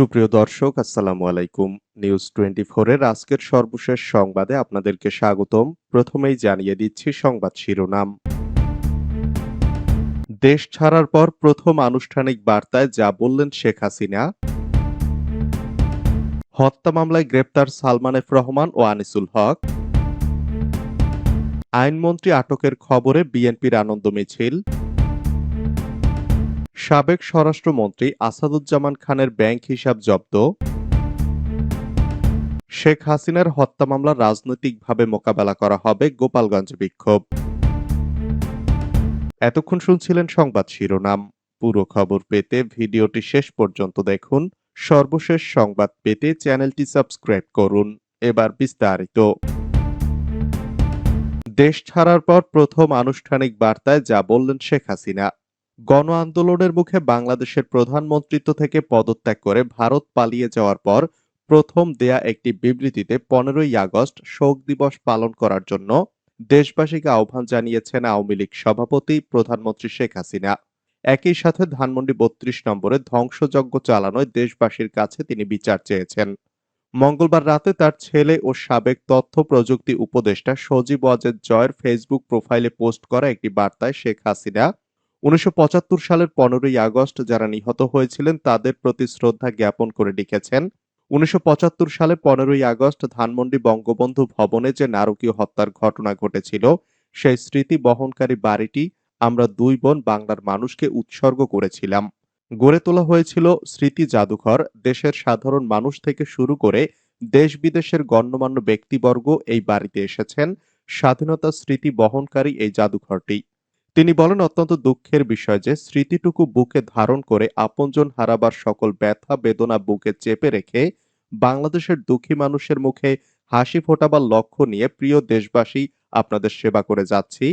সুপ্রিয় দর্শক, আসসালামু আলাইকুম। নিউজ টোয়েন্টি এর আজকের সর্বশেষ সংবাদে আপনাদেরকে স্বাগতম। প্রথমেই জানিয়ে দিচ্ছি সংবাদ শিরোনাম। দেশ ছাড়ার পর প্রথম আনুষ্ঠানিক বার্তায় যা বললেন শেখ হাসিনা। হত্যা মামলায় গ্রেপ্তার সালমান এফ রহমান ও আনিসুল হক। আইনমন্ত্রী আটকের খবরে বিএনপির আনন্দ মিছিল। সাবেক স্বরাষ্ট্রমন্ত্রী আসাদুজ্জামান খানের ব্যাংক হিসাব জব্দ। শেখ হাসিনার হত্যা মামলা রাজনৈতিকভাবে মোকাবেলা করা হবে গোপালগঞ্জ বিক্ষোভ। এতক্ষণ শুনছিলেন সংবাদ শিরোনাম। পুরো খবর পেতে ভিডিওটি শেষ পর্যন্ত দেখুন। সর্বশেষ সংবাদ পেতে চ্যানেলটি সাবস্ক্রাইব করুন। এবার বিস্তারিত। দেশ ছাড়ার পর প্রথম আনুষ্ঠানিক বার্তায় যা বললেন শেখ হাসিনা। গণ আন্দোলনের মুখে বাংলাদেশের প্রধানমন্ত্রিত্ব থেকে পদত্যাগ করে ভারত পালিয়ে যাওয়ার পর প্রথম দেয়া একটি বিবৃতিতে পনেরোই আগস্ট শোক দিবস পালন করার জন্য দেশবাসীকে আহ্বান জানিয়েছেন আওয়ামী লীগ সভাপতি প্রধানমন্ত্রী শেখ হাসিনা। একই সাথে ধানমন্ডি বত্রিশ নম্বরে ধ্বংসযজ্ঞ চালানোয় দেশবাসীর কাছে তিনি বিচার চেয়েছেন। মঙ্গলবার রাতে তার ছেলে ও সাবেক তথ্য প্রযুক্তি উপদেষ্টা সজীব ওয়াজেদ জয়ের ফেসবুক প্রোফাইলে পোস্ট করা একটি বার্তায় শেখ হাসিনা উনিশশো পঁচাত্তর সালের পনেরোই আগস্ট যারা নিহত হয়েছিলেন, তাদের প্রতি শ্রদ্ধা জ্ঞাপন করে লিখেছেন উনিশশো পঁচাত্তর সালে পনেরোই আগস্ট ধানমন্ডি বঙ্গবন্ধু ভবনে যে নারকীয় হত্যার ঘটনা ঘটেছিল, সেই স্মৃতি বহনকারী বাড়িটি আমরা দুই বোন বাংলার মানুষকে উৎসর্গ করেছিলাম। গড়ে তোলা হয়েছিল স্মৃতি জাদুঘর, দেশের সাধারণ মানুষ থেকে শুরু করে দেশ বিদেশের গণ্যমান্য ব্যক্তিবর্গ এই বাড়িতে এসেছেন। স্বাধীনতা স্মৃতি বহনকারী এই জাদুঘরটি। তিনি বলেন, অত্যন্ত দুঃখের বিষয় যে স্মৃতিটুকু বুকে ধারণ করে আপনজন হারাবার সকল ব্যথা, বেদনা বুকে চেপে রেখে বাংলাদেশের দুঃখী মানুষের মুখে হাসি ফোটাবার লক্ষ্য নিয়ে প্রিয় দেশবাসী আপনাদের সেবা করে যাচ্ছি।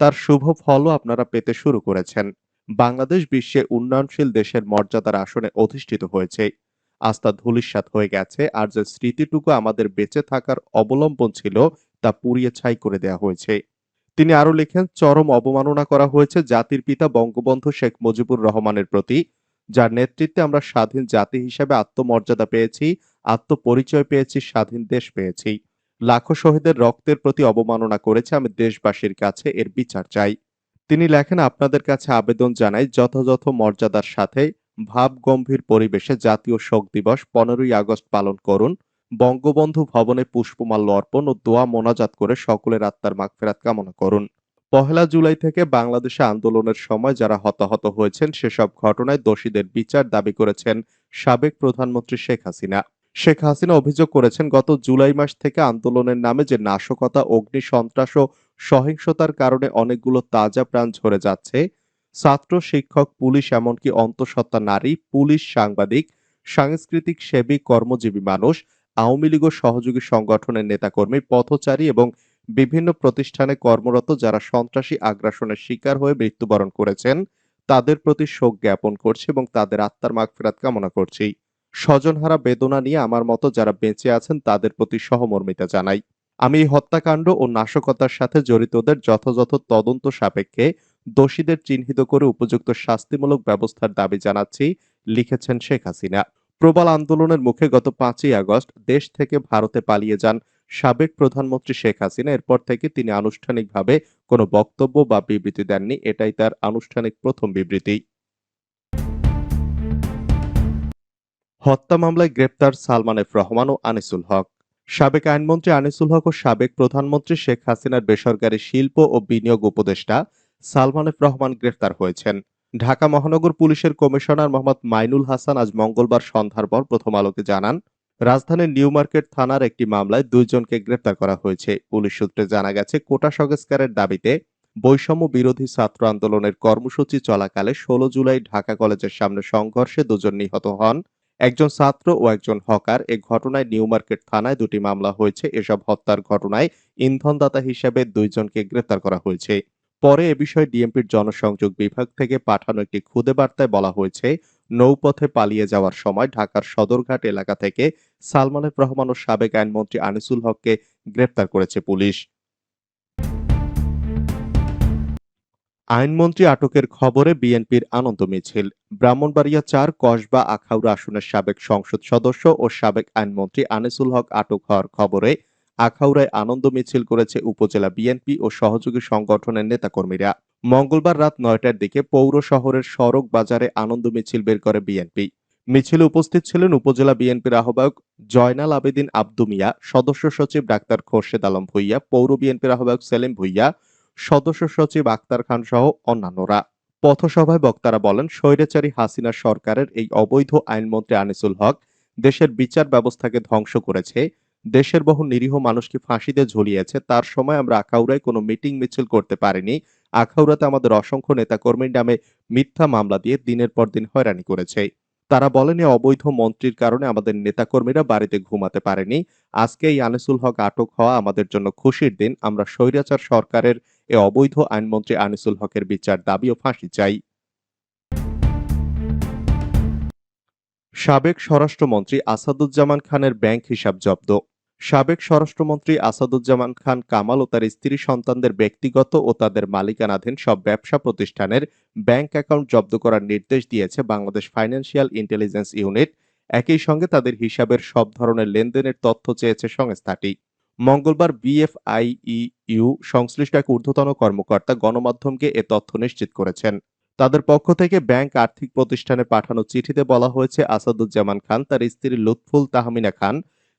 তার শুভ ফলও আপনারা পেতে শুরু করেছেন। বাংলাদেশ বিশ্বে উন্নয়নশীল দেশের মর্যাদার আসনে অধিষ্ঠিত হয়েছে। আস্থা ধূলিসাৎ হয়ে গেছে আর যে স্মৃতিটুকু আমাদের বেঁচে থাকার অবলম্বন ছিল তা পুড়িয়ে ছাই করে দেওয়া হয়েছে। তিনি আরও লেখেন, চরম অবমাননা করা হয়েছে জাতির পিতা বঙ্গবন্ধু শেখ মুজিবুর রহমানের প্রতি, যার নেতৃত্বে আমরা স্বাধীন জাতি হিসেবে আত্মমর্যাদা পেয়েছি, আত্মপরিচয় পেয়েছি, স্বাধীন দেশ পেয়েছি। লাখো শহীদের রক্তের প্রতি অবমাননা করেছে, আমি দেশবাসীর কাছে এর বিচার চাই। তিনি লেখেন, আপনাদের কাছে আবেদন জানাই, যথাযথ মর্যাদার সাথে ভাব গম্ভীর পরিবেশে জাতীয় শোক দিবস পনেরোই আগস্ট পালন করুন। বঙ্গবন্ধু ভবনে পুষ্পমাল্য অর্পণ ও দোয়া মোনাজাত করে সকলের আত্মার মাগফেরাত কামনা করুন। পহেলা জুলাই থেকে বাংলাদেশে আন্দোলনের সময় যারা হতাহত হয়েছেন, সেসব ঘটনায় দোষীদের বিচার দাবি করেছেন সাবেক প্রধানমন্ত্রী শেখ হাসিনা। শেখ হাসিনা অভিযোগ করেছেন, গত জুলাই মাস থেকে আন্দোলনের নামে যে নাশকতা, অগ্নি সন্ত্রাস ও সহিংসতার কারণে অনেকগুলো তাজা প্রাণ ঝরে যাচ্ছে, ছাত্র, শিক্ষক, পুলিশ এমনকি অন্তঃসত্ত্বা নারী, পুলিশ সাংবাদিক, সাংস্কৃতিক সেবী, কর্মজীবী মানুষ আওয়ামী লীগ ও সহযোগী সংগঠনের নেতাকর্মী, পথচারী এবং বিভিন্ন প্রতিষ্ঠানে কর্মরত যারা সন্ত্রাসী আগ্রাসনের শিকার হয়ে মৃত্যুবরণ করেছেন, তাদের প্রতি শোক জ্ঞাপন করছি এবং তাদের আত্মার মাগফিরাত কামনা করছি। স্বজনহারা বেদনা নিয়ে আমার মতো যারা বেঁচে আছেন, তাদের প্রতি সহমর্মিতা জানাই। আমি এই হত্যাকাণ্ড ও নাশকতার সাথে জড়িতদের যথাযথ তদন্ত সাপেক্ষে দোষীদের চিহ্নিত করে উপযুক্ত শাস্তিমূলক ব্যবস্থার দাবি জানাচ্ছি, লিখেছেন শেখ হাসিনা। প্রবল আন্দোলনের মুখে গত পাঁচই আগস্ট দেশ থেকে ভারতে পালিয়ে যান সাবেক প্রধানমন্ত্রী শেখ হাসিনা। এরপর থেকে তিনি আনুষ্ঠানিকভাবে কোনো বক্তব্য বা বিবৃতি দেননি। এটাই তার আনুষ্ঠানিক প্রথম বিবৃতি। হত্যা মামলায় গ্রেপ্তার সালমান এফ রহমান ও আনিসুল হক। সাবেক আইনমন্ত্রী আনিসুল হক ও সাবেক প্রধানমন্ত্রী শেখ হাসিনার বেসরকারি শিল্প ও বিনিয়োগ উপদেষ্টা সালমান এফ রহমান গ্রেফতার হয়েছেন। ঢাকা মহানগর পুলিশের কমিশনার মোহাম্মদ মাইনুল হাসান আজ মঙ্গলবার সন্ধ্যার পর প্রথম আলোকে জানান, রাজধানীর নিউ মার্কেট থানার একটি মামলায় দুইজনকে গ্রেপ্তার করা হয়েছে। পুলিশ সূত্রে জানা গেছে, কোটা সংস্কারের দাবিতে বৈষম্য বিরোধী ছাত্র আন্দোলনের কর্মসূচি চলাকালে ষোলো জুলাই ঢাকা কলেজের সামনে সংঘর্ষে দুজন নিহত হন। একজন ছাত্র ও একজন হকার, এ ঘটনায় নিউ মার্কেট থানায় দুটি মামলা হয়েছে। এসব হত্যার ঘটনায় ইন্ধনদাতা হিসেবে দুইজনকে গ্রেপ্তার করা হয়েছে। পরে এ বিষয়ে ডিএমপির জনসংযোগ বিভাগ থেকে পাঠানো একটি খুদে বার্তায় বলা হয়েছে, নৌপথে পালিয়ে যাওয়ার সময় ঢাকার সদরঘাট এলাকা থেকে সালমানের রহমান ও সাবেক আইনমন্ত্রী আনিসুল হককে গ্রেপ্তার করেছে পুলিশ। আইনমন্ত্রী আটকের খবরে বিএনপির আনন্দ মিছিল। ব্রাহ্মণবাড়িয়া চার, কসবা, আখাউড়া আসনের সাবেক সংসদ সদস্য ও সাবেক আইনমন্ত্রী আনিসুল হক আটক হওয়ার খবরে আখাউড়ায় আনন্দ মিছিল করেছে উপজেলা বিএনপি ও সহযোগী সংগঠনের নেতাকর্মীরা। মঙ্গলবার রাত নয়টার দিকে পৌর শহরের সড়ক বাজারে আনন্দ মিছিল বের করে বিএনপি। মিছিলে উপস্থিত ছিলেন উপজেলা বিএনপির আহ্বায়ক জয়নাল আবেদিন আব্দু মিয়া, সদস্য সচিব ডাক্তার খোরশেদ আলম ভুইয়া, পৌর বিএনপির আহ্বায়ক সেলিম ভুইয়া, সদস্য সচিব আক্তার খান সহ অন্যান্যরা। পথসভায় বক্তারা বলেন, স্বৈরাচারী হাসিনা সরকারের এই অবৈধ আইনমন্ত্রী আনিসুল হক দেশের বিচার ব্যবস্থাকে ধ্বংস করেছে দেশের বহু নিরীহ মানুষকে ফাঁসিতে ঝুলিয়েছে। তার সময় আমরা আখাউড়ায় কোনো মিটিং মিছিল করতে পারিনি। আখাউড়াতে আমাদের অসংখ্য নেতাকর্মীর নামে মিথ্যা মামলা দিয়ে দিনের পর দিন হয়রানি করেছে। তারা বলেন অবৈধ মন্ত্রীর কারণে আমাদের নেতাকর্মীরা বাড়িতে ঘুমাতে পারেনি। আজকে এই আনিসুল হক আটক হওয়া আমাদের জন্য খুশির দিন। আমরা স্বৈরাচার সরকারের এ অবৈধ আইনমন্ত্রী আনিসুল হকের বিচার দাবি ও ফাঁসি চাই। সাবেক স্বরাষ্ট্রমন্ত্রী আসাদুজ্জামান খানের ব্যাংক হিসাব জব্দ। সাবেক স্বরাষ্ট্রমন্ত্রী আসাদুজ্জামান খান কামাল ও তার স্ত্রী সন্তানদের ব্যক্তিগত ও তাদের মালিকানাধীন সব ব্যবসা প্রতিষ্ঠানের ব্যাংক অ্যাকাউন্ট জব্দ করার নির্দেশ দিয়েছে বাংলাদেশ ফাইন্যান্সিয়াল ইন্টেলিজেন্স ইউনিট। একই সঙ্গে তাদের হিসাবের সব ধরনের লেনদেনের তথ্য চেয়েছে সংস্থাটি। মঙ্গলবার বিএফআইইউ সংশ্লিষ্ট এক ঊর্ধ্বতন কর্মকর্তা গণমাধ্যমকে এ তথ্য নিশ্চিত করেছেন। তাদের পক্ষ থেকে ব্যাংক আর্থিক প্রতিষ্ঠানে পাঠানো চিঠিতে বলা হয়েছে, আসাদুজ্জামান খান, তার স্ত্রী লুৎফুল তাহমিনা খান,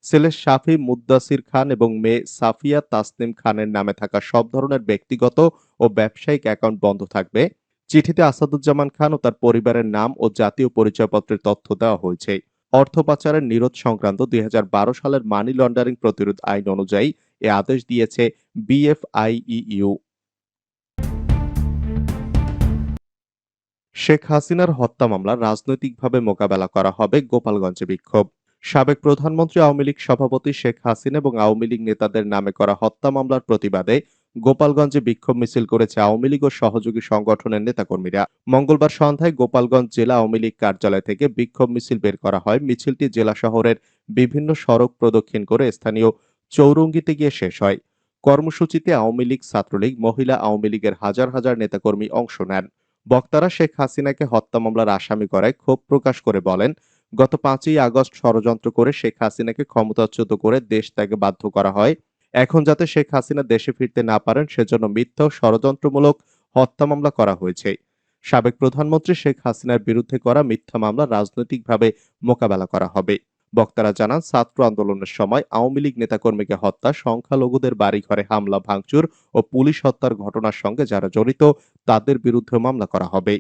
ছেলে শাফি মুদ্দাসির খান এবং মেয়ে সাফিয়া তাসনিম খানের নামে থাকা সব ধরনের ব্যক্তিগত ও ব্যবসায়িক অ্যাকাউন্ট বন্ধ থাকবে। চিঠিতে আসাদুজ্জামান খান ও তার পরিবারের নাম ও জাতীয় পরিচয়পত্রের তথ্য দেওয়া হয়েছে। অর্থ পাচারের নিরোধ সংক্রান্ত দুই হাজার বারো সালের মানি লন্ডারিং প্রতিরোধ আইন অনুযায়ী এ আদেশ দিয়েছে বিএফআইইউ। শেখ হাসিনার হত্যা মামলা রাজনৈতিকভাবে মোকাবেলা করা হবে গোপালগঞ্জে বিক্ষোভ। সাবেক প্রধানমন্ত্রী আওয়ামী লীগ সভাপতি শেখ হাসিনা এবং আওয়ামী লীগ নেতাদের নামে করা হত্যা মামলার প্রতিবাদে গোপালগঞ্জে বিক্ষোভ মিছিল করেছে আওয়ামী লীগ ও সহযোগী সংগঠনের নেতাকর্মীরা। মঙ্গলবার সন্ধ্যায় গোপালগঞ্জ জেলা আওয়ামী লীগ কার্যালয় থেকে বিক্ষোভ মিছিল বের করা হয়। মিছিলটি জেলা শহরের বিভিন্ন সড়ক প্রদক্ষিণ করে স্থানীয় চৌরঙ্গিতে গিয়ে শেষ হয়। কর্মসূচিতে আওয়ামী লীগ ছাত্রলীগ, মহিলা আওয়ামী লীগের হাজার হাজার নেতাকর্মী অংশ নেন। বক্তারা শেখ হাসিনাকে হত্যা মামলার আসামি করায় ক্ষোভ প্রকাশ করে বলেন, গত পাঁচই আগস্ট ষড়যন্ত্র করে শেখ হাসিনাকে ক্ষমতাচ্যুত করে দেশ ত্যাগে বাধ্য করা হয়। এখন যাতে শেখ হাসিনা দেশে ফিরতে না পারেন, সেজন্য মিথ্যা ও ষড়যন্ত্রমূলক হত্যা মামলা করা হয়েছে। সাবেক প্রধানমন্ত্রী শেখ হাসিনার বিরুদ্ধে করা মিথ্যা মামলা রাজনৈতিকভাবে মোকাবেলা করা হবে। বক্তারা জানান, ছাত্র আন্দোলনের সময় আওয়ামী লীগ নেতাকর্মীকে হত্যা, সংখ্যালঘুদের বাড়িঘরে হামলা, ভাঙচুর ও পুলিশ হত্যার ঘটনার সঙ্গে যারা জড়িত, তাদের বিরুদ্ধে মামলা করা হবে।